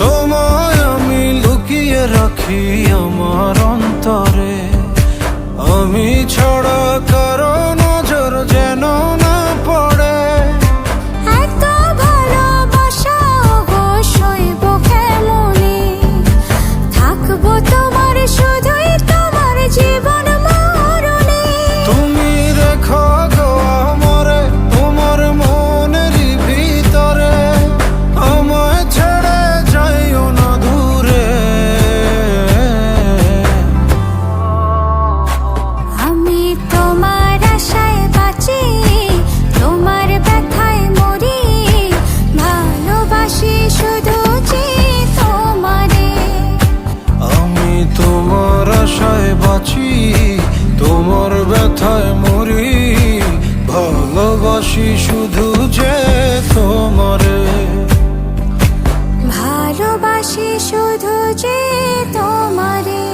তোমায় আমি লুকিয়ে রাখি আমার অন্তরে। আমি ছাড়া ব্যথায় মরি? ভালোবাসি শুধু যে তোমারে। ভালোবাসি শুধু যে তোমারে।